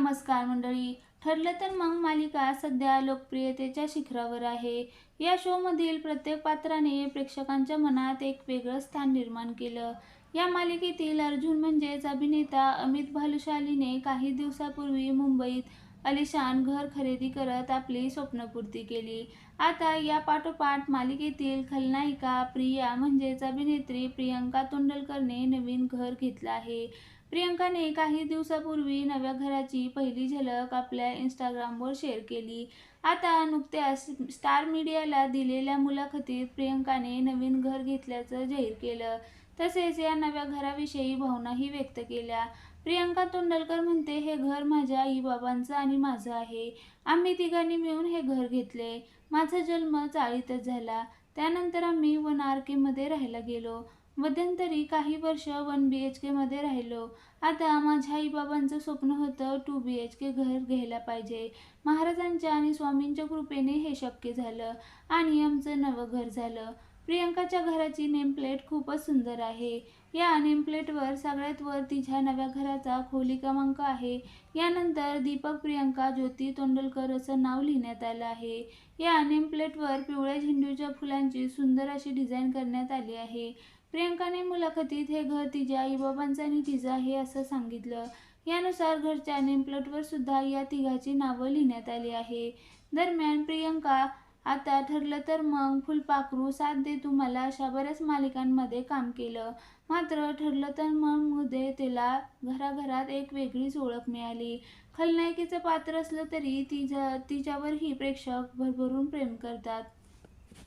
नमस्कार मंडळी. ठरलं तर मग मालिका सध्या लोकप्रियतेच्या शिखरावर आहे. या शोमधील प्रत्येक पात्राने प्रेक्षकांच्या मनात एक वेगळं स्थान निर्माण केलं. या मालिकेतील अर्जुन म्हणजेच अभिनेता अमित भालुशालीने काही दिवसापूर्वी मुंबईत अलिशान घर खरेदी करत आपली स्वप्नपूर्ती केली. आता या पाठोपाठ मालिकेतील खलनायिका प्रिया म्हणजेच अभिनेत्री प्रियंका तोंडलकरने नवीन घर घेतलं आहे. प्रियंकाने काही दिवसापूर्वी नव्या घराची पहिली झलक आपल्या इंस्टाग्रामवर शेअर केली. आता नुकत्याच स्टार मीडियाला दिलेल्या मुलाखतीत प्रियंकाने नवीन घर घेतल्याचं जाहीर केलं. तसेच या नव्या घराविषयी भावनाही व्यक्त केल्या. प्रियांका तोंडलकर म्हणते हे घर माझ्या आईबाबांचं आणि माझं आहे. आम्ही तिघांनी मिळून हे घर घेतले. माझा जन्म चाळीतच झाला. त्यानंतर आम्ही वन आर केमध्ये राहायला गेलो. मध्यंतरी काही वर्ष वन बी एच केमध्ये राहिलो. आता माझ्या आईबाबांचं स्वप्न होतं टू बी एच के घर घ्यायला पाहिजे. महाराजांच्या आणि स्वामींच्या कृपेने हे शक्य झालं आणि आमचं नवं घर झालं. प्रियंकाच्या घराची नेमप्लेट खूपच सुंदर आहे. या नेमप्लेटवर सगळ्यात वर तिच्या नव्या घराचा खोली क्रमांक आहे यानंतर दीपक प्रियंका ज्योती तोंडलकर असं नाव लिहिण्यात आलं आहे. या नेमप्लेटवर पिवळ्या झेंडूच्या फुलांची सुंदर अशी डिझाईन करण्यात आली आहे. प्रियंकाने मुलाखतीत हे घर तिच्या आईबाबांचं आणि तिचं आहे असं सांगितलं. यानुसार घरच्या नेमप्लेटवर सुद्धा या तिघाची नावं लिहिण्यात आली आहे. दरम्यान प्रियंका आता ठरलं तर मग फुलपाखरू साथ दे तुम्हाला अशा बऱ्याच मालिकांमध्ये काम केलं. मात्र ठरलं तर मग मध्ये तिला घराघरात एक वेगळीच ओळख मिळाली. खलनायकीचं पात्र असलं तरी तिच्या तिच्यावरही प्रेक्षक भरभरून प्रेम करतात.